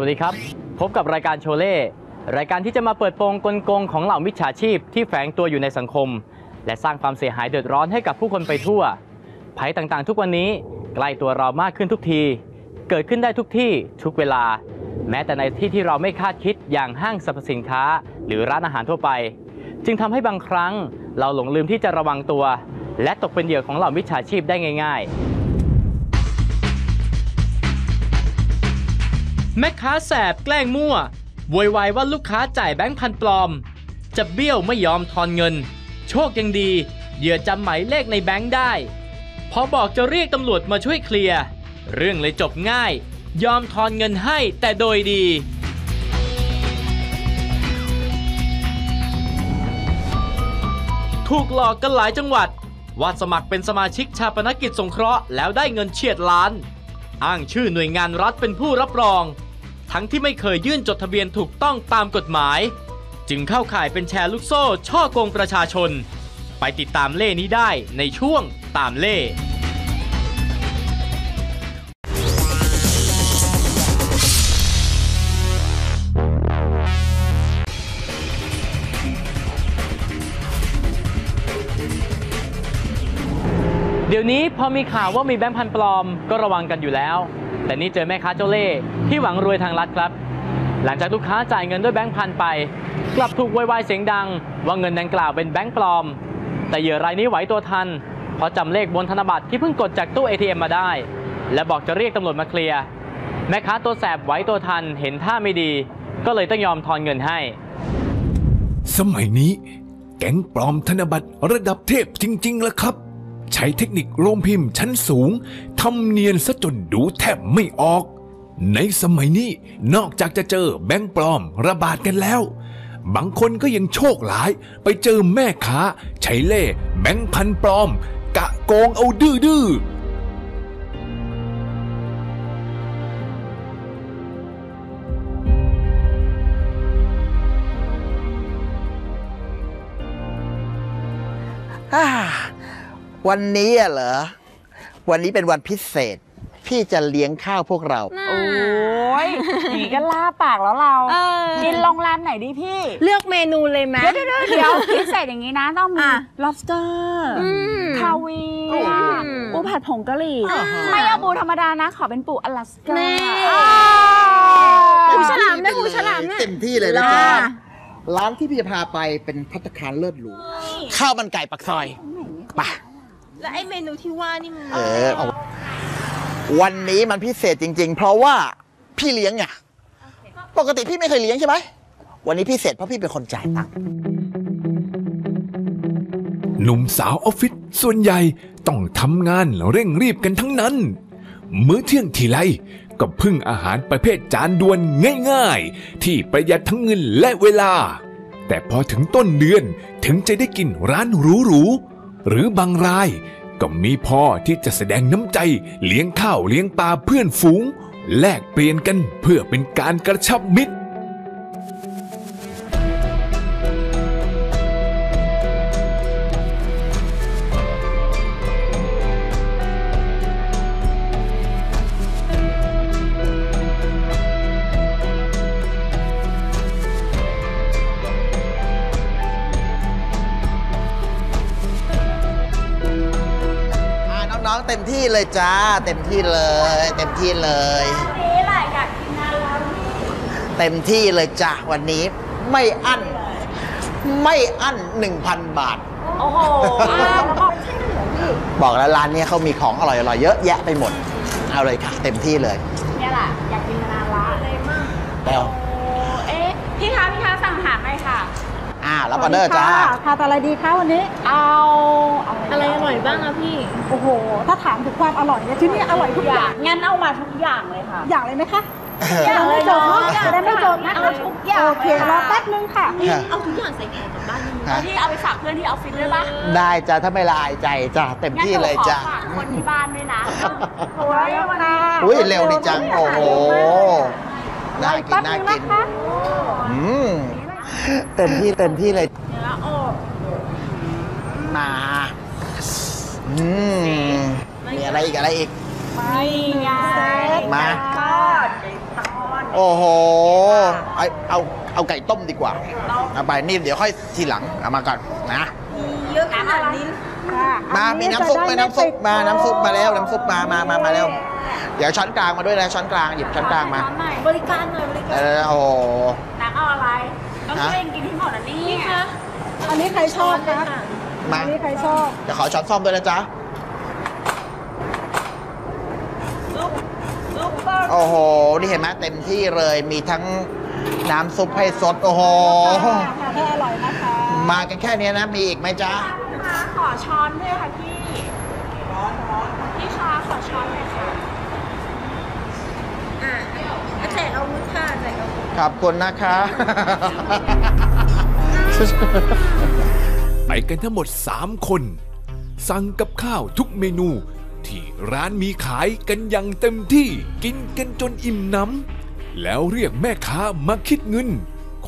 วัสดีครับ พบกับรายการโชเล่รายการที่จะมาเปิดโปงกลโกงของเหล่ามิจฉาชีพที่แฝงตัวอยู่ในสังคม และสร้างความเสียหายเดือดร้อนให้กับผู้คนไปทั่วภัยต่างๆ ทุกวันนี้ใกล้ตัวเรามากขึ้นทุกที เกิดขึ้นได้ทุกที่ทุกเวลา แม้แต่ในที่ที่เราไม่คาดคิดอย่างห้างสรรพสินค้า หรือร้านอาหารทั่วไป จึงทำให้บางครั้ง เราหลงลืมที่จะระวังตัว และตกเป็นเหยื่อของเหล่ามิจฉาชีพได้ง่าย ๆ แม่ค้าแสบแกล้งมั่วโวยวายว่าลูกค้าจ่ายแบงค์พันปลอม จะเบี้ยวไม่ยอมทอนเงิน โชคยังดี เหยื่อจำหมายเลขในแบงค์ได้ พอบอกจะเรียกตำรวจมาช่วยเคลียร์เรื่องเลยจบง่าย ยอมทอนเงินให้แต่โดยดีถูกหลอกกันหลายจังหวัด ว่าสมัครเป็นสมาชิกชาปนกิจสงเคราะห์แล้วได้เงินเฉียดล้าน อ้างชื่อหน่วยงานรัฐเป็นผู้รับรอง ทั้งที่ไม่เคยยื่นจดทะเบียนถูกต้องตามกฎหมาย จึงเข้าข่ายเป็นแชร์ลูกโซ่ช่อโกงประชาชน ไปติดตามเล่นี้ได้ในช่วงตามเล่เดี๋ยวนี้พอมีข่าวว่ามีแบงค์พันปลอมก็ระวังกันอยู่แล้ว แต่นี่เจอแม่ค้าเจ้าเล่ห์ที่หวังรวยทางลัดครับ หลังจากลูกค้าจ่ายเงินด้วยแบงค์พันไป กลับถูกโวยวายเสียงดัง ว่าเงินดังกล่าวเป็นแบงค์ปลอม แต่เหยื่อรายนี้ไหวตัวทัน เพราะจำเลขบนธนบัตรที่เพิ่งกดจากตู้ ATM มาได้ และบอกจะเรียกตำรวจมาเคลียร์แม่ค้าตัวแสบไหวตัวทันเห็นท่าไม่ดี ก็เลยต้องยอมทอนเงินให้ สมัยนี้ แก๊งปลอมธนบัตรระดับเทพจริงๆแล้วครับ ใช้เทคนิคโรงพิมพ์ชั้นสูงทำเนียนซะจนดูแทบไม่ออก ในสมัยนี้นอกจากจะเจอแบงค์ปลอมระบาดกันแล้ว บางคนก็ยังโชคหลายไปเจอแม่ค้า ใช้เล่แบงค์พันปลอม กะโกงเอาดื้อๆ วันนี้อะเหรอ วันนี้เป็นวันพิเศษ พี่จะเลี้ยงข้าวพวกเรา โอ้ยหนีกันล่าปากแล้วเราเออ กินโรงแรมไหนดีพี่เลือกเมนูเลยไหม เดี๋ยวเดี๋ยวเดี๋ยวพิเศษอย่างนี้นะต้องมี อะ lobster อืม คาเวียอืร์มปูผัดผงกะหรี่ อ่าฮะ ไม่เอาปูธรรมดานะ ขอเป็นปูอลาสก้านี่ อ่า หูฉลามด้วยหูฉลามเนี่ยเต็มที่เลยนะอ่าจ๊ะร้านที่พี่จะพาไปเป็นพัตตาคารเลิศหรูข้าวมันไก่ปักซอยไป แล้วไอ้เมนูที่ว่านี่มันเออเอาวันนี้มันพิเศษจริง ๆ เพราะว่าพี่เลี้ยงไงปกติพี่ไม่เคยเลี้ยงใช่ไหมวันนี้พิเศษเพราะพี่เป็นคนจ่ายตังค์หนุ่มสาวออฟฟิศส่วนใหญ่ต้องทำงานเร่งรีบกันทั้งนั้น มื้อเที่ยงทีไรก็พึ่งอาหารประเภทจานด่วนง่าย ๆ ที่ประหยัดทั้งเงินและเวลา แต่พอถึงต้นเดือนถึงจะได้กินร้านหรูๆ หรือบางราย ก็มีพ่อที่จะแสดงน้ำใจ เลี้ยงข้าวเลี้ยงปลาเพื่อนฝูง แลกเปลี่ยนกันเพื่อเป็นการกระชับมิตร เต็มที่เลยจ้า เต็มที่เลย เต็มที่เลยนี่แหละอยากกินนารามิเต็มที่เลยจ้าวันนี้ไม่อั้น ไม่อั้น 1,000 บาท โอ้โหแล้วก็บอกแล้วร้านนี้เขามีของอร่อยๆเยอะแยะไปหมด เอาเลยค่ะ เต็มที่เลยเนี่ยแหละอยากกินนาราเลยมากแล้วเอ๊ะพี่คะพี่คะสั่งอาหารหน่อยค่ะอ่า รับออเดอร์จ้าทานอะไรดีคะวันนี้ เอาอะไรอร่อยบ้างอะพี่ โอ้โห ถ้าถามถึงความอร่อยเนี่ยที่นี่อร่อยทุกอย่าง งั้นเอามาทุกอย่างเลยค่ะ อย่างเลยไหมคะอย่างเลยเนาะจะได้ไม่จดนะเอาทุกอย่างโอเครอแป๊บนึงค่ะ เอาทุกอย่างใส่แขกกลับบ้านนี่ฮะพี่เอาไปฝากเพื่อนที่ออฟฟิศด้วยปะได้จ้าถ้าไม่ละอายใจจ้าเต็มที่เลยจ้างั้นหนูขอฝากคนที่บ้านด้วยนะโอ้ยวันนี้อุ้ยเร็วดีจังโอ้โหน่ากินน่ากินอืม เต็มที่เต็มที่เลยมาอืมมีอะไรอีกอะไรอีกนี่ไงมา ทอดไก่ทอด โอ้โหเอาเอาเอาไก่ต้มดีกว่า เอาไปนี่เดี๋ยวค่อยทีหลัง เอามาก่อนนะเยอะขนาดนี้มา มีน้ำซุปไหมน้ำซุปมา น้ำซุปมาแล้ว น้ำซุปมา มา มา มาแล้ว เดี๋ยวช้อนกลางมาด้วยนะ ช้อนกลาง หยิบช้อนกลางมา บริการหน่อยบริเอการอโอ้โห ตักเอาอะไร ต้องฮะช่วยกินที่หมดอันนี้นี่ค่ะอันนี้ใครชอบคะมา อันนี้ใครชอบ เดี๋ยวขอช้อนซ่อมด้วยนะจ๊ะ ซุปซุปเปอร์โอ้โห นี่เห็นไหมเต็มที่เลย มีทั้งน้ำซุปให้สด โอ้โห ค่ะให้อร่อยนะคะมากันแค่นี้นะ มีอีกไหมจ๊ะคะขอช้อนด้วยค่ะพี่ พี่คะขอช้อนหน่อยค่ะ อะแจกอาวุธค่ะแจกอาวุธ ขอบคุณนะคะ ไปกันทั้งหมด 3 คน สั่งกับข้าวทุกเมนู ที่ร้านมีขายกันอย่างเต็มที่กินกันจนอิ่มหน้ำ แล้วเรียกแม่ค้ามาคิดเงิน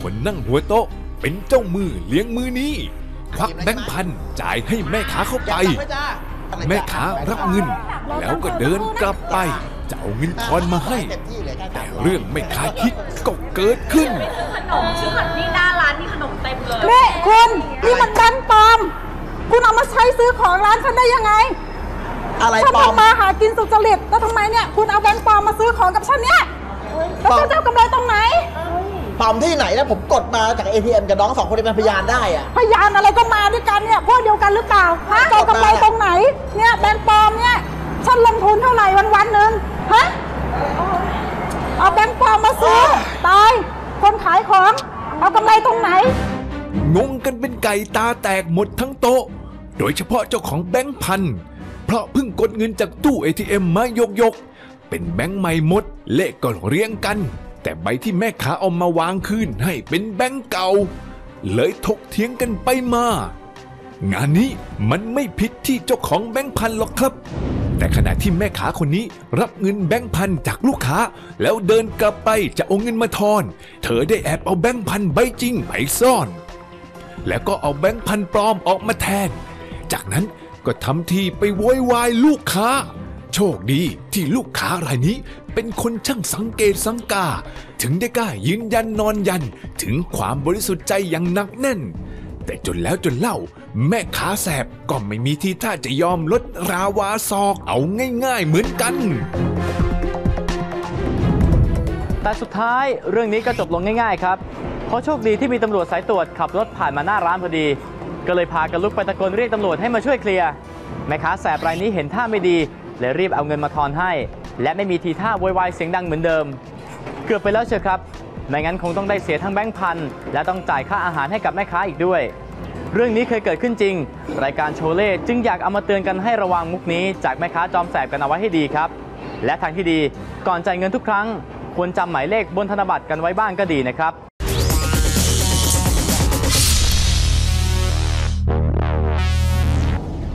คนนั่งหัวโต๊ะเป็นเจ้ามือเลี้ยงมือนี้ควักแบงค์พันจ่ายให้แม่ค้าเข้าไป แม่ค้ารับเงิน แล้วก็เดินกลับไป จะเอาเงินทอนมาให้เต็มที่เลยแค่แต่เรื่องไม่คาดคิดก็เกิดขึ้น ขนมชื่อแบบนี่หน้าร้านนี่ขนมเต็มเลยนี่คุณนี่มันแบงค์ปลอม คุณเอามาใช้ซื้อของร้านฉันได้ยังไงอะไรฉันปลอมทำมาหากินสุจริตแล้วทำไมเนี่ย คุณเอาแบงค์ปลอมมาซื้อของกับฉันเนี่ยแล้วปลอมฉันจะเอากำไรตรงไหนปลอมที่ไหนแล้วผมกดมาจาก ATM กับน้องสองคนนี้เป็นพยานได้อะพยานอะไรก็มาด้วยกันเนี่ยพวกเดียวกันหรือเปล่าฮะจะเอากำไรตรงไหนเนี่ยแบงค์ปลอมเนี่ยฉันลงทุนเท่าไหร่วันวันๆหนึ่ง ฮะเอาแบงค์ปลอมมาซื้อ ตาย คนขายของ เอากำไรตรงไหน งงกันเป็นไก่ตาแตกหมดทั้งโต๊ะ โดยเฉพาะเจ้าของแบงค์พัน เพราะเพิ่งกดเงินจากตู้ ATM มายกยกๆเป็นแบงค์ใหม่หมด เลขก็เรียงกัน แต่ใบที่แม่ค้าเอามาวางคืนให้เป็นแบงค์เก่า เลยถกเถียงกันไปมา งานนี้มันไม่ผิดที่เจ้าของแบงค์พันหรอกครับ แต่ขณะที่แม่ค้าคนนี้รับเงินแบงค์พันจากลูกค้า แล้วเดินกลับไปจะเอาเงินมาทอน เธอได้แอบเอาแบงค์พันใบจริงไปซ่อน แล้วก็เอาแบงค์พันปลอมออกมาแทน จากนั้นก็ทำทีไปโวยวายลูกค้า โชคดีที่ลูกค้ารายนี้เป็นคนช่างสังเกตสังกา ถึงได้กล้ายืนยันนอนยันถึงความบริสุทธิ์ใจอย่างหนักแน่น แต่จนแล้วจนเล่า แม่ค้าแสบก็ไม่มีทีท่าจะยอมลดราวาซอกเอาง่ายๆเหมือนกัน แต่สุดท้ายเรื่องนี้ก็จบลงง่ายๆครับ เพราะโชคดีที่มีตำรวจสายตรวจขับรถผ่านมาหน้าร้านพอดี ก็เลยพากันลุกไปตะโกนเรียกตำรวจให้มาช่วยเคลียร์แม่ค้าแสบรายนี้เห็นท่าไม่ดีเลยรีบเอาเงินมาทอนให้ และไม่มีทีท่าโวยวายเสียงดังเหมือนเดิม เกือบไปแล้วเชียวครับ ไม่งั้นคงต้องได้เสียทั้งแบงค์พันและต้องจ่ายค่าอาหารให้กับแม่ค้าอีกด้วย เรื่องนี้เคยเกิดขึ้นจริง รายการโชเล่จึงอยากเอามาเตือนกันให้ระวังมุกนี้ จากแม่ค้าจอมแสบกันเอาไว้ให้ดีครับ และทางที่ดีก่อนจ่ายเงินทุกครั้ง ควรจำหมายเลขบนธนบัตรกันไว้บ้างก็ดีนะครับ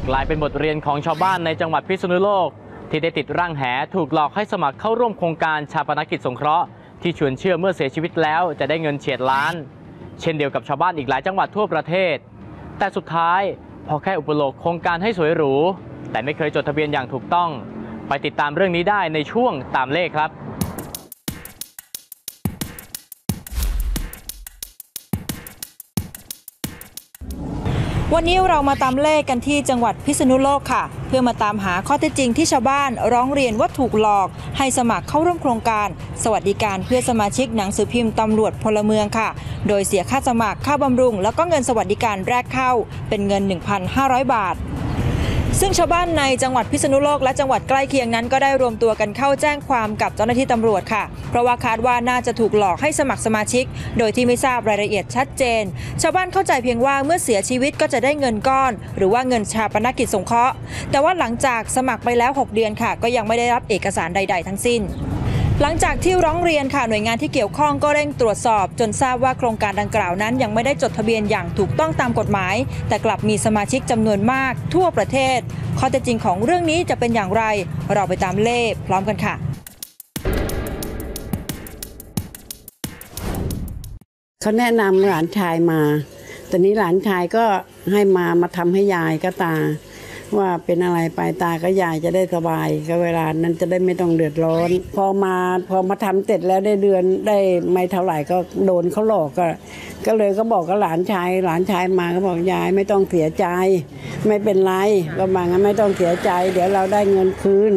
กลายเป็นบทเรียนของชาวบ้านในจังหวัดพิษณุโลก ที่ได้ติดร่างแหถูกหลอกให้สมัครเข้าร่วมโครงการชาปนกิจสงเคราะห์ ที่ชวนเชื่อเมื่อเสียชีวิตแล้วจะได้เงินเฉียดล้าน เช่นเดียวกับชาวบ้านอีกหลายจังหวัดทั่วประเทศ แต่สุดท้ายพอแค่อุปโลกโครงการให้สวยหรู แต่ไม่เคยจดทะเบียนอย่างถูกต้อง ไปติดตามเรื่องนี้ได้ในช่วงตามเลขครับ วันนี้เรามาตามเลขกันที่จังหวัดพิษณุโลกค่ะ เพื่อมาตามหาข้อเท็จจริงที่ชาวบ้านร้องเรียนว่าถูกหลอก ให้สมัครเข้าร่วมโครงการ สวัสดิการเพื่อสมาชิกหนังสือพิมพ์ตำรวจพลเมืองค่ะ โดยเสียค่าสมัครค่าบำรุง แล้วก็เงินสวัสดิการแรกเข้า เป็นเงิน 1,500 บาท ซึ่งชาวบ้านในจังหวัดพิษณุโลกและจังหวัดใกล้เคียงนั้นก็ได้รวมตัวกันเข้าแจ้งความกับเจ้าหน้าที่ตำรวจค่ะ เพราะว่าคาดว่าน่าจะถูกหลอกให้สมัครสมาชิก โดยที่ไม่ทราบรายละเอียดชัดเจน ชาวบ้านเข้าใจเพียงว่าเมื่อเสียชีวิตก็จะได้เงินก้อน หรือว่าเงินชาปนกิจสงเคราะห์แต่ว่าหลังจากสมัครไปแล้ว 6 เดือนค่ะ ก็ยังไม่ได้รับเอกสารใด ๆ ทั้งสิ้น หลังจากที่ร้องเรียนค่ะหน่วยงานที่เกี่ยวข้องก็เร่งตรวจสอบ จนทราบว่าโครงการดังกล่าวนั้น ยังไม่ได้จดทะเบียนอย่างถูกต้องตามกฎหมาย แต่กลับมีสมาชิกจำนวนมาก ทั่วประเทศ ข้อเท็จจริงของเรื่องนี้จะเป็นอย่างไร เราไปตามเล่พร้อมกันค่ะเขาแนะนำหลานชายมา ตอนนี้หลานชายก็ให้มามาทำให้ยายก็ตา ว่าเป็นอะไรไปตาก็ยายจะได้สบายก็เวลานั้นจะได้ไม่ต้องเดือดร้อน พอมาพอมาทำเสร็จแล้วได้เดือนได้ไม่เท่าไหร่ก็โดนเขาหลอกก็ ก็เลยก็บอกกับหลานชาย หลานชายมาก็บอกยายไม่ต้องเสียใจ ไม่เป็นไรก็บางั้นไม่ต้องเสียใจ เดี๋ยวเราได้เงินคืน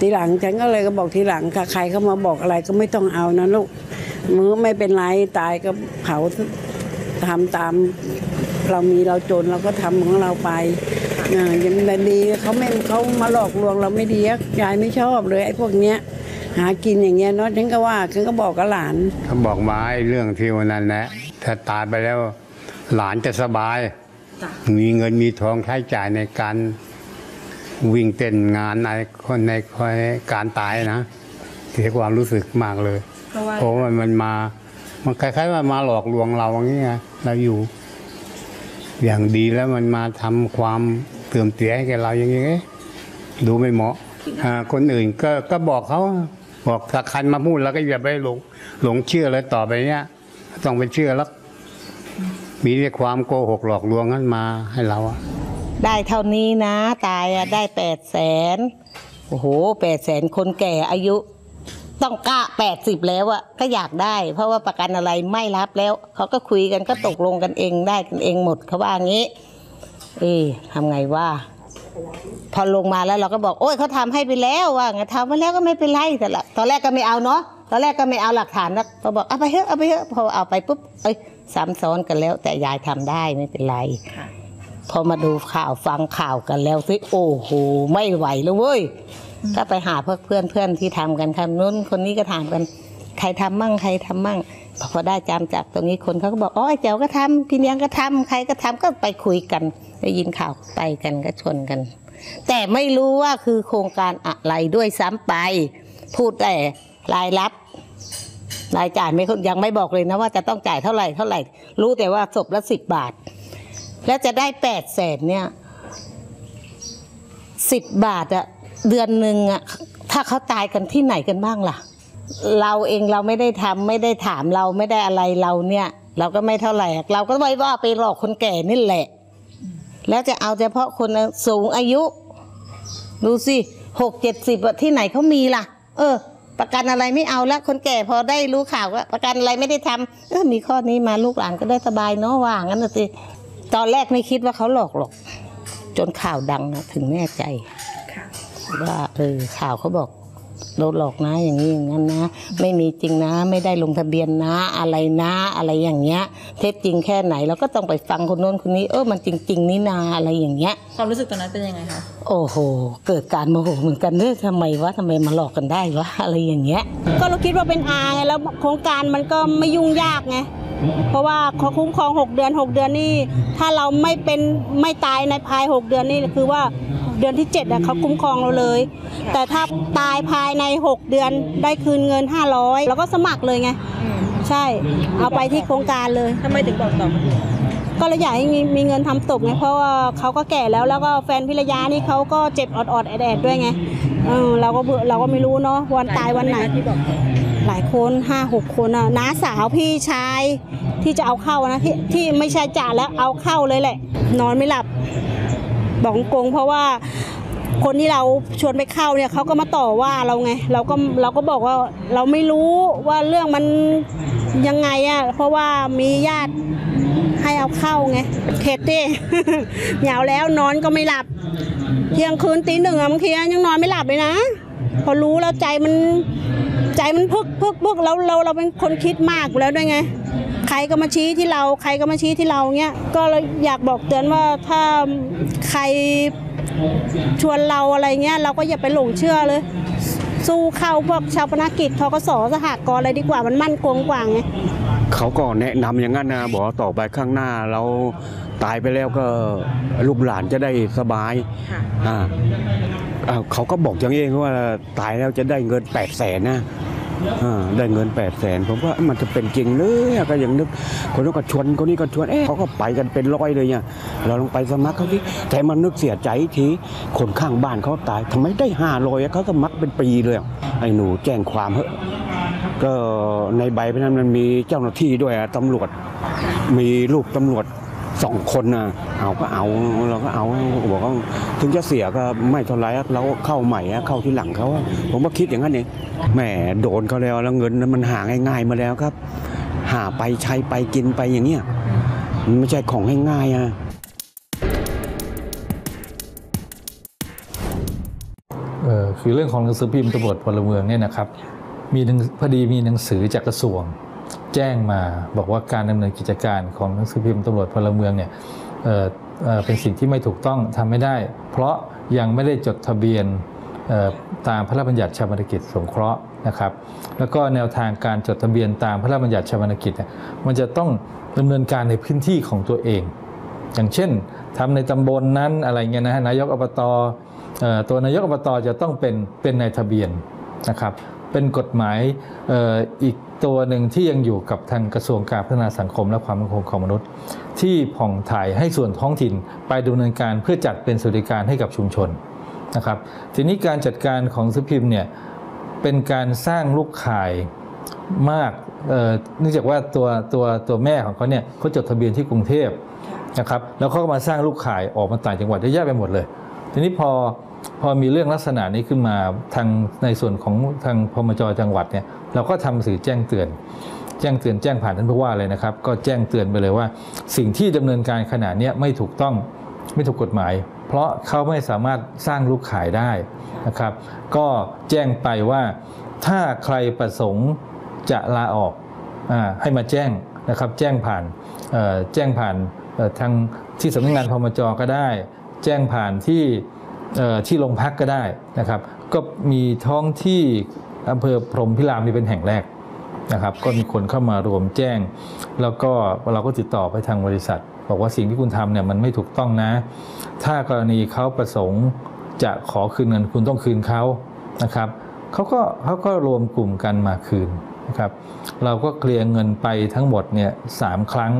ทีหลังฉันก็เลยก็บอกทีหลังค่ะใครเขามาบอกอะไรก็ไม่ต้องเอานะลูกมือไม่เป็นไรตายก็เผาทำตาม เรามีเราจนเราก็ทำของเราไป อ่ายังแต่ดีเขาไม่เขามาหลอกลวงเราไม่ดีอะยายไม่ชอบเลยไอ้พวกเนี้ย หากินอย่างเงี้ยเนาะฉันก็ว่าฉันก็บอกกับหลาน เขาบอกมาไอ้เรื่องที่วันนั้นแหละถ้าตายไปแล้วหลานจะสบาย มีเงินมีทองใช้จ่ายในการวิ่งเต้นงานในคนในการตายนะเสียความรู้สึกมากเลยเพราะว่า เพราะว่ามันมา มันคล้ายๆว่ามาหลอกลวงเราอย่างเงี้ยเราอยู่ อย่างดีแล้วมันมาทำความ เสื่อมเสียให้แกเราอย่างเงี้ดูไม่เหมาะคนอื่นก็ก็บอกเขาบอกถ้าคันมาพูดแล้วก็อย่าไปหลงหลงเชื่อเลยต่อไปเนี้ยต้องไปเชื่อแล้ว มีแต่ความโกหกหลอกลวงนั้นมาให้เราอะได้เท่านี้นะ ตายอะได้แปดแสนโอ้โหแปดแสนคนแก่อายุ ต้องกะแปดสิบแล้วอะก็อยากได้ เพราะว่าประกันอะไรไม่รับแล้ว เขาก็คุยกันก็ตกลงกันเองได้กันเองหมดเขาว่างี้ เอ๊ะทำไงว่า พอลงมาแล้วเราก็บอก โอ้ยเขาทำให้ไปแล้วว่างั้นทำไปแล้วก็ไม่เป็นไรแต่ละตอนแรกก็ไม่เอาเนาะตอนแรกก็ไม่เอาหลักฐานนะพอบอกเอาไปเถอะเอาไปเถอะพอเอาไปปุ๊บเอ้ยซ้ำซ้อนกันแล้ว แต่ยายทำได้ไม่เป็นไรพอมาดูข่าวฟังข่าวกันแล้วสิโอ้โหไม่ไหวแล้วเว้ยก็ไปหาเพื่อนเพื่อนเพื่อนที่ทำกันคนนู้นคนนี้ก็ถามกัน ใครทำมั่งใครทำมั่ง พอได้จำจากตรงนี้คนเขาก็บอกอ๋อไอ้แจ๋วก็ทำพี่เลี้ยงก็ทำใครก็ทำก็ไปคุยกันได้ยินข่าวไปกันก็ชนกัน แต่ไม่รู้ว่าคือโครงการอะไรด้วยซ้ำไป พูดแต่รายรับรายจ่ายไม่ยังไม่บอกเลยนะว่าจะต้องจ่ายเท่าไหร่เท่าไหร่ รู้แต่ว่าศพละสิบบาท แล้วจะได้แปดแสนเนี่ยสิบบาทอะเดือนหนึ่งอะถ้าเขาตายกันที่ไหนกันบ้างล่ะ เราเองเราไม่ได้ทำไม่ได้ถามเราไม่ได้อะไรเราเนี่ย เราก็ไม่เท่าไหร่อะเราก็ไว้ว่าไปหลอกคนแก่นี่แหละ แล้วจะเอาเฉพาะคนสูงอายุ ดูสิหกเจ็ดสิบที่ไหนเขามีล่ะ เออ ประกันอะไรไม่เอาแล้วคนแก่พอได้รู้ข่าวว่าประกันอะไรไม่ได้ทำเออมีข้อนี้มาลูกหลานก็ได้สบายเนาะว่างั้นน่ะสิตอนแรกไม่คิดว่าเขาหลอกหรอก จนข่าวดังนะถึงแน่ใจว่าเออข่าวเขาบอก โดนหลอกนะอย่างนี้อย่างนั้นนะ ไม่มีจริงนะ ไม่ได้ลงทะเบียนนะ อะไรนะอะไรอย่างเงี้ย เท็จจริงแค่ไหนเราก็ต้องไปฟังคนโน้นคนนี้เออมันจริง ๆ นี่นาอะไรอย่างเงี้ย ความรู้สึกตอนนั้นเป็นยังไงคะโอ้โห เกิดการโมโหเหมือนกันเนอะทำไมวะทำไมมาหลอกกันได้วะอะไรอย่างเงี้ย ก็เราคิดว่าเป็นอาไงแล้วโครงการมันก็ไม่ยุ่งยากไงเพราะว่าเขาคุ้มครอง 6 เดือน 6 เดือนนี่ถ้าเราไม่เป็นไม่ตายในภาย 6 เดือนนี่คือว่า เดือนที่7อะเขาคุ้มครองเราเลย แต่ถ้าตายภายใน 6 เดือนได้คืนเงิน 500เราก็สมัครเลยไง ใช่ เอาไปที่โครงการเลย ทำไมถึงบอกต่อมาก็เลยอยากให้มีมีเงินทำศพไงเพราะว่าเขาก็แก่แล้วแล้วก็แฟนพิรยานี่เขาก็เจ็บออดๆแอดๆด้วยไงเออเราก็เบื่อเราก็ไม่รู้เนาะวันตายวันไหน ที่บอกต่อหลายคนห้าหกคนอะน้าสาวพี่ชายที่จะเอาเข้านะที่ที่ไม่ใช่จ่าแล้วเอาเข้าเลยแหละ นอนไม่หลับ บอกกง เพราะว่าคนที่เราชวนไปเข้าเนี่ยเขาก็มาต่อว่าเราไง เราก็เราก็บอกว่าเราไม่รู้ว่าเรื่องมันยังไงอะเพราะว่ามีญาติให้เอาเข้าไงเข็ดดิเหงาแล้วนอนก็ไม่หลับ เที่ยงคืนตีหนึ่งอะบางทียังนอนไม่หลับเลยนะ พอรู้แล้วใจมันใจมันพึกพึกพึกแล้วเราเราเป็นคนคิดมากแล้วด้วยไง ใครก็มาชี้ที่เรา ใครก็มาชี้ที่เราเงี้ยก็เลยอยากบอกเตือนว่าถ้า รชวนเราอะไรเงี้ยเราก็อย่าไปหลงเชื่อเลย สู้เข้าพวกชาวพนักกิจทกสสหกรณ์อะไรดีกว่ามันมั่นคงกว่าไงเขาก็แนะนำอย่างนั้นนะบอกว่าต่อไปข้างหน้าเราตายไปแล้วก็ลูกหลานจะได้สบายอ่าอ่าเขาก็บอกอย่างเองว่าตายแล้วจะได้เงิน8ปดแสนนะอ่า ได้เงิน8ปดแสนผมว่ามันจะเป็นจริงเลยอก็ยังนึกคนนู้นก็ชวนคนนี้ก็ชวนเอ๊ะเขาก็ไปกันเป็นร้อยเลยเนี่ยเราลองไปสมัครเขาที่แต่มันนึกเสียใจอีกทีคนข้างบ้านเขาตายทำไมได้ห้าร้อยเขาสมัครเป็นปีเลยไอ้หนูแจ้งความเหอะก็ในใบพนั้นมันมีเจ้าหน้าที่ด้วยตำรวจ มีรูปตำรวจ สองคนนะเอาก็เอาเราก็เอาบอกว่าถึงจะเสียก็ไม่เท่าไรเราเข้าใหม่เข้าที่หลังเขาผมก็คิดอย่างนั้นเองแหมโดนเขาแล้วแล้วเงินนั้นมันหาง่ายๆมาแล้วครับ หาไปใช้ไปกินไปอย่างเงี้ยมันไม่ใช่ของง่ายๆอะเอ่อคือเรื่องของหนังสือพิมพ์ตำรวจพลเมืองเนี่ยนะครับมีพอดีมีหนังสือจากกระทรวง แจ้งมาบอกว่าการดำเนินกิจการของหนังสือพิมพ์ตำรวจพลเมืองเนี่ยเเเป็นสิ่งที่ไม่ถูกต้องทำไม่ได้ เพราะยังไม่ได้จดทะเบียนตามพระราชบัญญัติชาปนกิจสงเคราะห์นะครับ แล้วก็แนวทางการจดทะเบียนตามพระราชบัญญัติชาปนกิจเนี่ยมันจะต้องดำเนินการในพื้นที่ของตัวเอง อย่างเช่นทำในตำบลนั้นอะไรเงี้ยนะฮะนายกอบตอตัวนายกอบตจะต้องเป็นเป็นนายทะเบียนนะครับ เป็นกฎหมายอีกตัวหนึ่งที่ยังอยู่กับทางกระทรวงการพัฒนาสังคมและความมั่นคงของมนุษย์ ที่ผ่องถ่ายให้ส่วนท้องถิ่นไปดำเนินการเพื่อจัดเป็นสวัสดิการให้กับชุมชนนะครับทีนี้การจัดการของซื้อพิมพ์เนี่ยเป็นการสร้างลูกข่ายมากเอ่อเนื่องจากว่าตัวตัวตัวแม่ของเขาเนี่ยเขาจดทะเบียนที่กรุงเทพนะครับแล้วเขาก็มาสร้างลูกข่ายออกมาต่างจังหวัดเยอะแยะไปหมดเลย ทีนี้พอ พอมีเรื่องลักษณะนี้ขึ้นมาทางในส่วนของทางพมจจังหวัดเนี่ยเราก็ทำสื่อแจ้งเตือน แจ้งเตือนแจ้งผ่านท่านผู้ว่าเลยนะครับ ก็แจ้งเตือนไปเลยว่า สิ่งที่ดำเนินการขนาดนี้ไม่ถูกต้องไม่ถูกกฎหมาย เพราะเขาไม่สามารถสร้างลูกขายได้นะครับ ก็แจ้งไปว่าถ้าใครประสงค์จะลาออกอให้มาแจ้งนะครับ แจ้งผ่านแจ้งผ่านทางที่สำนักงานพมจก็ได้ แจ้งผ่านที่ ที่โรงพักก็ได้นะครับ ก็มีท้องที่อำเภอพรมพิรามนี่เป็นแห่งแรกนะครับ ก็มีคนเข้ามารวมแจ้ง แล้วก็เราก็ติดต่อไปทางบริษัท บอกว่าสิ่งที่คุณทำเนี่ยมันไม่ถูกต้องนะ ถ้ากรณีเขาประสงค์จะขอคืนเงินคุณต้องคืนเขานะครับเขาก็เขาก็รวมกลุ่มกันมาคืนนะครับ เราก็เคลียร์เงินไปทั้งหมดเนี่ยสามครั้ง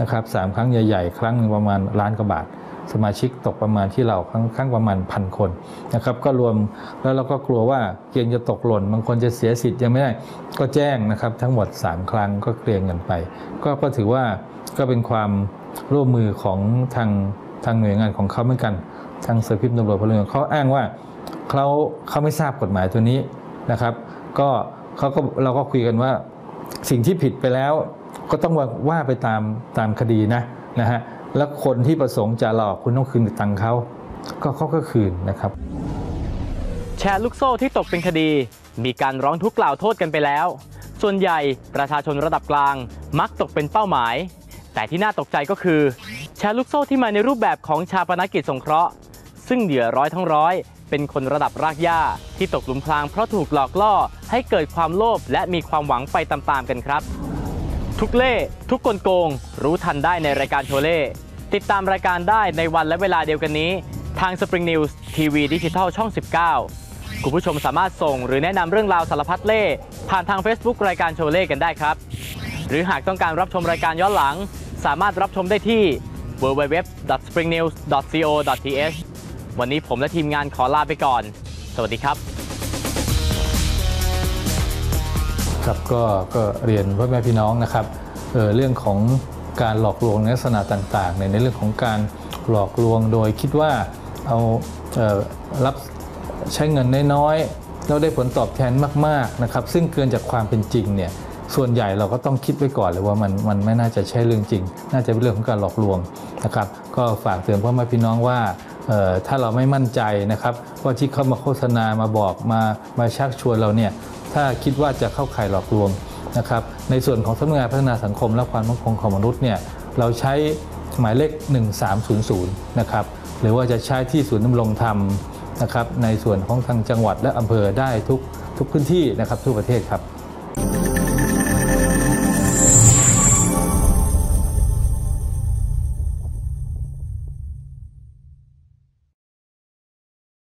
นะครับสามครั้งใหญ่ ๆ ครั้งหนึ่งประมาณล้านกว่าบาท สมาชิกตกประมาณที่เราครั้งครั้งประมาณพันคนนะครับก็รวมแล้วเราก็กลัวว่าเกรงจะตกหล่น บางคนจะเสียสิทธิ์ยังไม่ได้ ก็แจ้งนะครับทั้งหมด 3 ครั้งก็เคลียร์เงินไป ก็ก็ถือว่าก็เป็นความร่วมมือของทางทางหน่วยงานของเขาเหมือนกัน ทางสืบพิมพ์ตำรวจพลเมืองเขาอ้างว่าเขาเขาไม่ทราบกฎหมายตัวนี้นะครับ ก็เขาก็เราก็คุยกันว่าสิ่งที่ผิดไปแล้วก็ต้องว่าไปตามตามคดีนะนะฮะ แล้วคนที่ประสงค์จะหลอกคุณต้องคืนตังค์เขาก็เขาก็คืนนะครับ แชร์ลูกโซ่ที่ตกเป็นคดี มีการร้องทุกข์กล่าวโทษกันไปแล้ว ส่วนใหญ่ประชาชนระดับกลาง มักตกเป็นเป้าหมาย แต่ที่น่าตกใจก็คือ แชร์ลูกโซ่ที่มาในรูปแบบของชาปนกิจสงเคราะห์ ซึ่งเหยื่อร้อยทั้งร้อย เป็นคนระดับรากหญ้าที่ตกหลุมพรางเพราะถูกหลอกล่อให้เกิดความโลภและมีความหวังไปตามๆกันครับ ทุกเล่ทุกกลโกง รู้ทันได้ในรายการโชเล่ติดตามรายการได้ในวันและเวลาเดียวกันนี้ ทาง Spring News ทีวีดิจิทัลช่อง 19 คุณผู้ชมสามารถส่งหรือแนะนำเรื่องราวสารพัดเล่ ผ่านทาง Facebook รายการโชเล่กันได้ครับ หรือหากต้องการรับชมรายการย้อนหลัง สามารถรับชมได้ที่ www.springnews.co.th วันนี้ผมและทีมงานขอลาไปก่อน สวัสดีครับ ครับก็ก็เรียนพ่อแม่พี่น้องนะครับเออเรื่องของการหลอกลวงในลักษณะต่างๆ ในเรื่องของการหลอกลวงโดยคิดว่าเอาเออรับใช้เงินน้อยๆแล้วได้ผลตอบแทนมากๆนะครับ ซึ่งเกินจากความเป็นจริงเนี่ยส่วนใหญ่เราก็ต้องคิดไว้ก่อนเลยว่ามันมันไม่น่าจะใช่เรื่องจริง น่าจะเป็นเรื่องของการหลอกลวงนะครับ ก็ฝากเตือนพ่อแม่พี่น้องว่าถ้าเราไม่มั่นใจนะครับว่าที่เขามาโฆษณามาบอกมามาชักชวนเราเนี่ย ถ้าคิดว่าจะเข้าข่ายหลอกลวงนะครับในส่วนของสำนักงานพัฒนาสังคมและความมั่นคงของมนุษย์เนี่ยเราใช้หมายเลข 1300 นะครับหรือว่าจะใช้ที่ศูนย์ดำรงธรรมนะครับในส่วนของทางจังหวัดและอำเภอได้ทุกทุกพื้นที่นะครับทั่วประเทศครับ